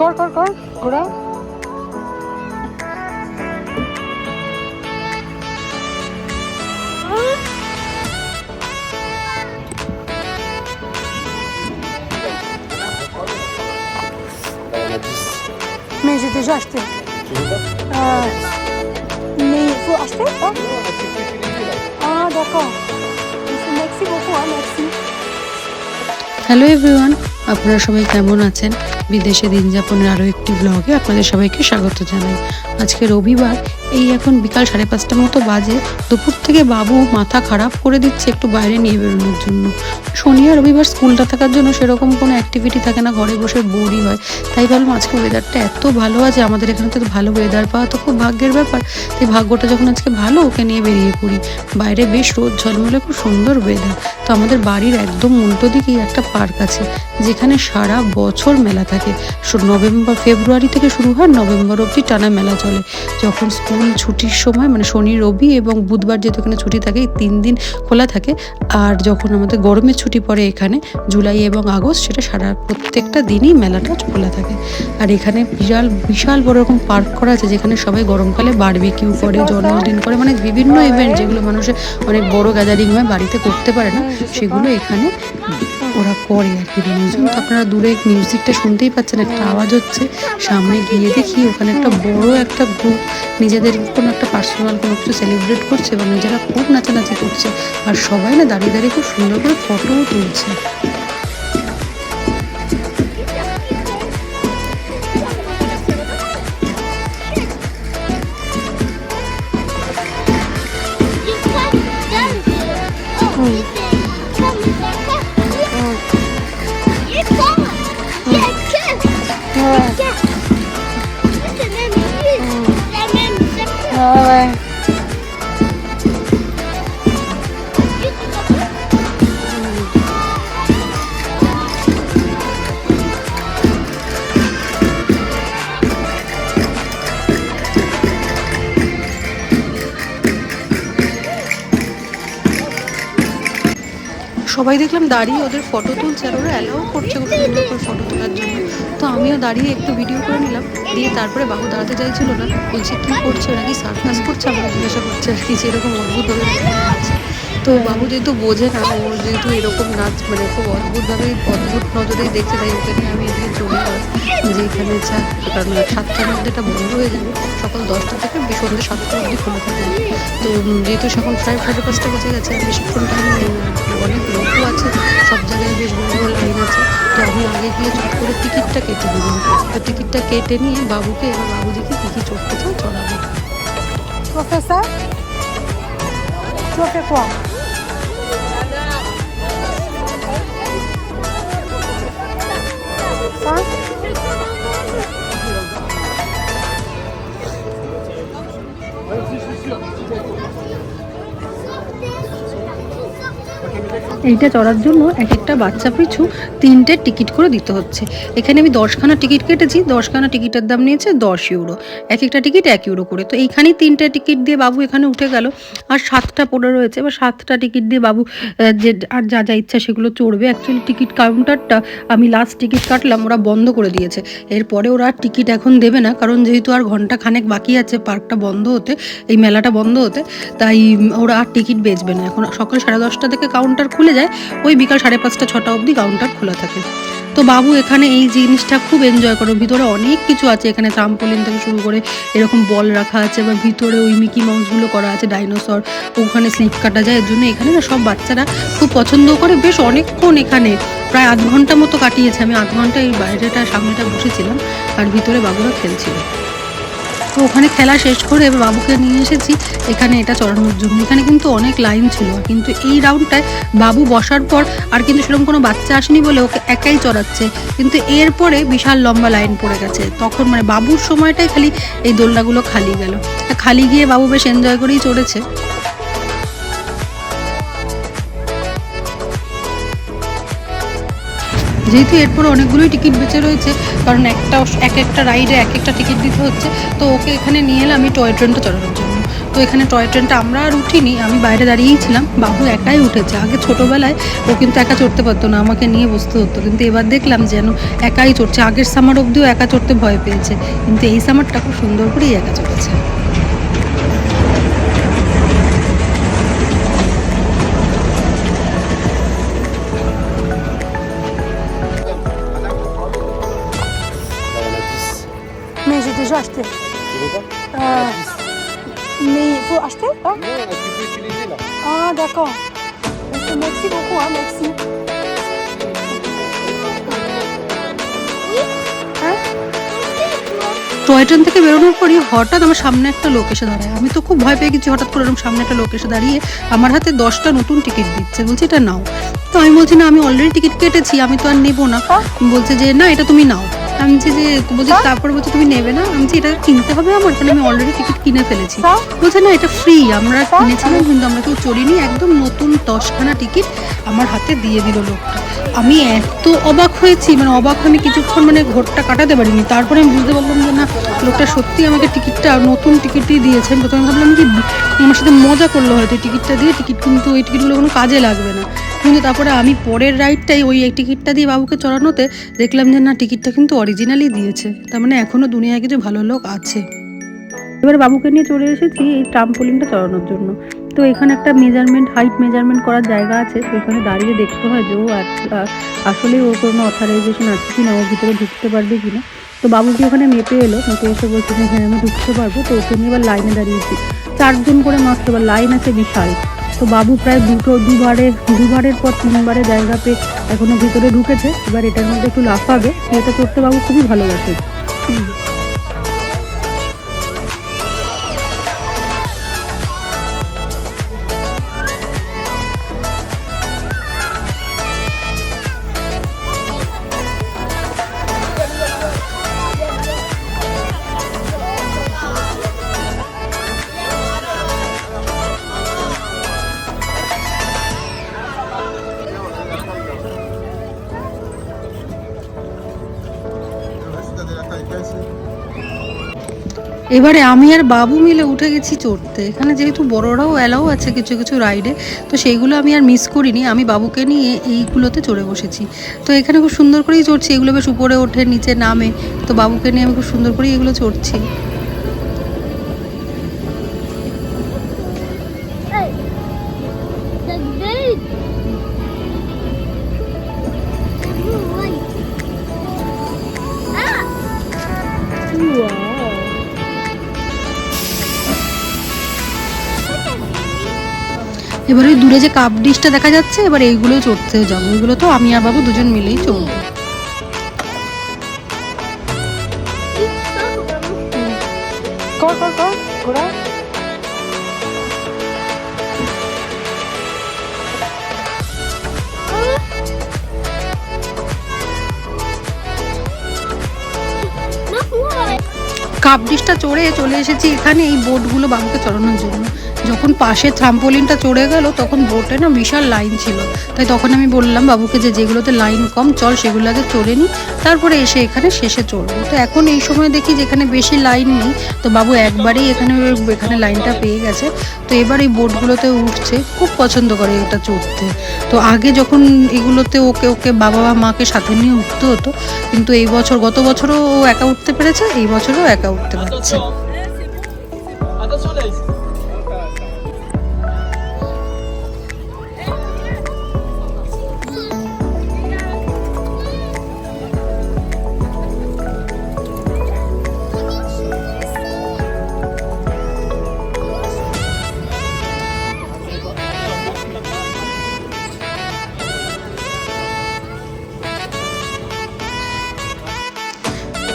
কর কর কর ঘোরা Mais j'ai déjà acheté. Euh, mais il faut acheter ça Ah d'accord. Merci beaucoup, hein, merci. Hello everyone আপনারা সবাই কেমন আছেন বিদেশে দিন যাপনের আরও একটি ব্লগে আপনাদের সবাইকে স্বাগত জানাই। আজকে রবিবার, এই এখন বিকাল সাড়ে পাঁচটার মতো বাজে। দুপুর থেকে বাবু মাথা খারাপ করে দিচ্ছে একটু বাইরে নিয়ে বেরোনোর জন্য। শনি আর রবিবার স্কুলটা থাকার জন্য সেরকম কোনো অ্যাক্টিভিটি থাকে না, ঘরে বসে বোরই হয়। তাই ভাবলাম আজকে ওয়েদারটা এত ভালো আছে, আমাদের এখানে তো ভালো ওয়েদার পাওয়া তো খুব ভাগ্যের ব্যাপার। তাই ভাগ্যটা যখন আজকে ভালো, ওকে নিয়ে বেরিয়ে পড়ি। বাইরে বেশ রোদ, ঝলমলে খুব সুন্দর ওয়েদার তো আমাদের বাড়ির একদম উল্টো দিকেই একটা পার্ক আছে, যেখানে সারা বছর মেলা থাকে। শু- নভেম্বর, ফেব্রুয়ারি থেকে শুরু হয় নভেম্বর অবধি টানা মেলা চলে। যখন স্কুল ছুটির সময় মানে শনি, রবি এবং বুধবার যেহেতু এখানে ছুটি থাকে তিন দিন খোলা থাকে। আর যখন আমাদের গরমের ছুটি পড়ে এখানে, জুলাই এবং আগস্ট, সেটা সারা প্রত্যেকটা দিনই মেলাটা খোলা থাকে। আর এখানে বিশাল বিশাল বড় রকম পার্ক করা আছে, যেখানে সবাই গরমকালে বারবিকিউ করে, জন্মদিন করে মানে বিভিন্ন ইভেন্ট যেগুলো মানুষের অনেক বড় গ্যাদারিং হয়, বাড়িতে করতে পারে না, সেগুলো এখানে ওরা করে আর কি তো আপনারা দূরে মিউজিকটা শুনতেই পাচ্ছেন, একটা আওয়াজ হচ্ছে। সামনে গিয়ে দেখি ওখানে একটা বড় একটা গ্রুপ নিজেদের কোনো একটা পার্সোনাল কোনো কিছু সেলিব্রেট করছে এবং নিজেরা খুব নাচানাচি করছে। আর সবাই না দাঁড়িয়ে দাঁড়িয়ে খুব সুন্দর করে ফটোও তুলছে। সবাই দেখলাম দাঁড়িয়ে ওদের ফটো তুলছে আর ওরা অ্যালাও করছে সুন্দর করে ফটো তোলার জন্য। তো আমিও দাঁড়িয়ে একটু ভিডিও করে নিলাম। দিয়ে তারপরে বাহু দাঁড়াতে চাইছিল না। বলছে, কী করছে? ওরা কি সার্কাস করছে আমরা জিজ্ঞাসা করছে? আর কি যেরকম অদ্ভুতভাবে নাচছে তো বাবু যেহেতু বোঝে না ওর যেহেতু এরকম নাচ মানে খুব অদ্ভুতভাবে অদ্ভুত নজরেই দেখছে, তাই ওকে নিয়ে আমি এদিকে চলে গেলাম যে এখানে কারণ সাতটার মধ্যে এটা বন্ধ হয়ে যাবে, সকাল দশটা থেকে সন্ধ্যে সাতটা অবধি খোলা থাকে তো যেহেতু এখন প্রায় সাড়ে পাঁচটা বেজে গেছে, আর বেশিক্ষণ টাইম অনেক লোকও আছে, সব জায়গায় বেশ বড় বড় লাইন আছে, তো আমি আগে গিয়ে চট করে টিকিটটা কেটে দিলাম তো টিকিটটা কেটে নিয়ে বাবুকে, এবার বাবুজিকে কী কী চড়তে চাও চড়াবো। Tu vas faire 我 এইটা চড়ার জন্য এক একটা বাচ্চা পিছু তিনটে টিকিট করে দিতে হচ্ছে। এখানে আমি দশখানা টিকিট কেটেছি, দশখানা টিকিটের দাম নিয়েছে দশ ইউরো। এক একটা টিকিট এক ইউরো করে। তো এইখানেই তিনটে টিকিট দিয়ে বাবু এখানে উঠে গেল। আর সাতটা পড়ে রয়েছে। এবার সাতটা টিকিট দিয়ে বাবু যে, আর যা যা ইচ্ছা সেগুলো চড়বে। অ্যাকচুয়ালি টিকিট কাউন্টারটা আমি লাস্ট টিকিট কাটলাম, ওরা বন্ধ করে দিয়েছে। এরপরে ওরা টিকিট এখন দেবে না, কারণ যেহেতু আর ঘণ্টা খানেক বাকি আছে, পার্কটা বন্ধ হতে, এই মেলাটা বন্ধ হতে, তাই ওরা আর টিকিট বেচবে না। এখন সকাল সাড়ে দশটা থেকে কাউন্টার খুলে যায়, ওই বিকাল সাড়ে পাঁচটা, ছটা অবধি কাউন্টার খোলা থাকে। তো বাবু, এখানে এই জিনিসটা খুব এনজয় করে। ভিতরে অনেক কিছু আছে। এখানে ট্রাম্পোলিন থেকে শুরু করে এরকম বল রাখা আছে বা ভিতরে ওই মিকি মাউসগুলো করা আছে ডাইনোসর ওখানে স্লিপ কাটা যায়। এর জন্য এখানে না সব বাচ্চারা খুব পছন্দ করে। বেশ অনেকক্ষণ এখানে, প্রায় আধ ঘণ্টা মতো কাটিয়েছে। আমি আধ ঘণ্টা এই বাইরেটা, সামনেটা বসেছিলাম আর ভিতরে বাবুরা খেলছিল। তো ওখানে খেলা শেষ করে এবার বাবুকে নিয়ে এসেছি। এখানে এটা চড়ানোর জন্য। এখানে কিন্তু অনেক লাইন ছিল। কিন্তু এই রাউন্ডটায় বাবু বসার পর আর কিন্তু সেরকম কোনো বাচ্চা আসেনি বলে ওকে একাই চড়াচ্ছে। কিন্তু এরপরে বিশাল লম্বা লাইন পড়ে গেছে। তখন মানে বাবুর সময়টাই খালি এই দোলনাগুলো খালি গেল। খালি গিয়ে বাবু বেশ এনজয় করেই চড়েছে। যেহেতু এরপর অনেকগুলোই টিকিট বেঁচে রয়েছে, কারণ একটা এক একটা রাইডে এক একটা টিকিট দিতে হচ্ছে, তো ওকে এখানে নিয়ে এলাম আমি টয় ট্রেনটা চড়ানোর জন্য। তো এখানে টয় ট্রেনটা আমরা আর উঠিনি, আমি বাইরে দাঁড়িয়েই ছিলাম, বাবু একাই উঠেছে। আগে ছোটোবেলায় ও কিন্তু একা চড়তে পারতো না, আমাকে নিয়ে বসতে হতো, কিন্তু এবার দেখলাম যেন একাই চড়ছে। আগের সামার অবধিও একা চড়তে ভয় পেয়েছে, কিন্তু এই সামারটা খুব সুন্দর করেই একা চড়ছে। D'accord. Donc, Merci beaucoup, hein, merci. Toy train থেকে বেরোনোর পরই হঠাৎ আমার সামনে একটা লোক এসে দাঁড়ায়। আমি তো খুব ভয় পেয়ে গেছি হঠাৎ করে এরকম সামনে একটা লোক এসে দাঁড়িয়ে আমার হাতে দশটা নতুন টিকিট দিচ্ছে। বলছে এটা নাও। তো আমি বলছি না আমি অলরেডি টিকিট কেটেছি আমি তো আর নেব না। বলছে যে না এটা তুমি নাও। আমি বলছি যে বলছি তারপর বলছে তুমি নেবে না আমি এটা কিনতে হবে আমার কারণ আমি অলরেডি টিকিট কিনে ফেলেছি। বলছে না এটা ফ্রি আমরা কিনেছিলাম কিন্তু আমরা কেউ চড়িনি একদম নতুন দশখানা টিকিট আমার হাতে দিয়ে দিল লোকটা। আমি এত অবাক হয়েছি মানে অবাক আমি কিছুক্ষণ মানে ঘোরটা কাটাতে পারিনি। তারপরে আমি বুঝতে পারলাম যে না লোকটা সত্যি আমাকে টিকিটটা নতুন টিকিটই দিয়েছে। আমি প্রথমে ভাবলাম কি আমার সাথে মজা করল হয়তো টিকিটটা দিয়ে টিকিট কিন্তু ওই টিকিটগুলো কোনো কাজে লাগবে না। কিন্তু তারপরে আমি পরের রাইডটাই ওই টিকিটটা দিয়ে বাবুকে চড়ানোতে দেখলাম যে না টিকিটটা কিন্তু অরিজিনালি দিয়েছে। তার মানে এখনও দুনিয়ায় কিছু ভালো লোক আছে। এবার বাবুকে নিয়ে চলে এসেছি এই ট্রাম্পোলিনটা চড়ানোর জন্য। তো এখানে একটা মেজারমেন্ট হাইট মেজারমেন্ট করার জায়গা আছে। তো এখানে দাঁড়িয়ে দেখতে হয় যে ও আসলে ওর কোনো অথরাইজেশন আছে কি না ও ভিতরে ঢুকতে পারবে কিনা। তো বাবুকে ওখানে মেপে এলো, মেপে এসে বলছে যে হ্যাঁ আমি ঢুকতে পারব। তো ওকে নিয়ে এবার লাইনে দাঁড়িয়েছি। চারজন করে মাত্র এবার লাইন আছে বিশাল। তো বাবু প্রায় দুটো, দুবারের দুবারের পর তিনবারে জায়গাতে এখনও ভিতরে ঢুকেছে। এবার এটার মধ্যে একটু লাফাবে এটা করতে বাবু খুবই ভালোবাসে। এবারে আমি আর বাবু মিলে উঠে গেছি চড়তে। এখানে যেহেতু বড়রাও অ্যালাও আছে কিছু কিছু রাইডে, তো সেইগুলো আমি আর মিস করিনি। আমি বাবুকে নিয়ে এইগুলোতে চড়ে বসেছি। তো এখানে খুব সুন্দর করেই চড়ছি। এগুলো বেশ উপরে ওঠে, নিচে নামে। তো বাবুকে নিয়ে আমি খুব সুন্দর করেই এগুলো চড়ছি। এবার ওই দূরে যে কাপ ডিশটা দেখা যাচ্ছে এবার এইগুলো চড়তে যাব। এগুলো তো আমি আর বাবু দুজন মিলেই চড়বো. কাপ ডিশটা চড়ে চলে এসেছি এখানে এই বোটগুলো বাবুকে চড়ানোর জন্য। যখন পাশে থ্রাম্পোলিনটা চড়ে গেল, তখন বোটে না বিশাল লাইন ছিল। তাই তখন আমি বললাম, বাবুকে যে যেগুলোতে লাইন কম, চল সেগুলো আগে চড়ে নিই তারপরে এসে এখানে শেষে চড়বো। তো এখন এই সময় দেখি যে এখানে বেশি লাইন নেই, তো বাবু একবারেই এখানে এখানে লাইনটা পেয়ে গেছে। তো এবার এই বোটগুলোতে উঠছে, খুব পছন্দ করে এটা চড়তে। তো আগে যখন এগুলোতে ওকে ওকে বাবা বা মাকে সাথে নিয়ে উঠতে হতো, কিন্তু এই বছর, গত বছরও ও একা উঠতে পেরেছে, এই বছরও একা উঠতে পারছে।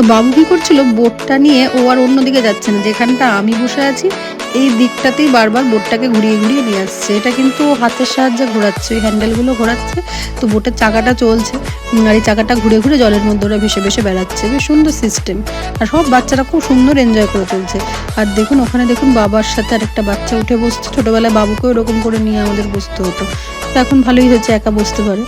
তো বাবু কি করছিল? বোটটা নিয়ে ও আর অন্যদিকে যাচ্ছে না। যেখানটা আমি বসে আছি, এই দিকটাতেই বারবার বোটটাকে ঘুরিয়ে ঘুরিয়ে নিয়ে আসছে। এটা কিন্তু হাতের সাহায্যে ঘোরাচ্ছে, ওই হ্যান্ডেলগুলো ঘোরাচ্ছে। তো বোটের চাকাটা চলছে। আর এই চাকাটা ঘুরে ঘুরে জলের মধ্যে ওরা ভেসে ভেসে বেড়াচ্ছে। বেশ সুন্দর সিস্টেম আর সব বাচ্চারা খুব সুন্দর এনজয় করে চলছে। আর দেখুন, ওখানে দেখুন বাবার সাথে আর একটা বাচ্চা উঠে বসছে। ছোটোবেলায় বাবুকে ওরকম করে নিয়ে আমাদের বসতে হতো। তো এখন ভালোই হয়েছে, একা বসতে পারে।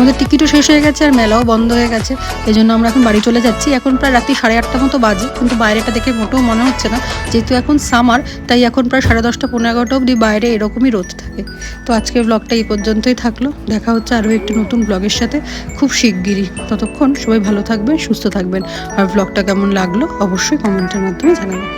আমাদের টিকিটও শেষ হয়ে গেছে আর মেলাও বন্ধ হয়ে গেছে। এই জন্য আমরা এখন বাড়ি চলে যাচ্ছি। এখন প্রায় রাত্রি সাড়ে আটটা মতো বাজে, কিন্তু বাইরেটা দেখে মোটেও মনে হচ্ছে না। যেহেতু এখন সামার তাই এখন প্রায় সাড়ে দশটা পনেরো এগারোটা অবধি বাইরে এরকমই রোদ থাকে। তো আজকের ব্লগটা এই পর্যন্তই থাকল। দেখা হচ্ছে আরও একটি নতুন ব্লগের সাথে। খুব শিগগিরই। ততক্ষণ সবাই ভালো থাকবেন, সুস্থ থাকবেন। আর ব্লগটা কেমন লাগল অবশ্যই কমেন্টের মাধ্যমে জানাবেন।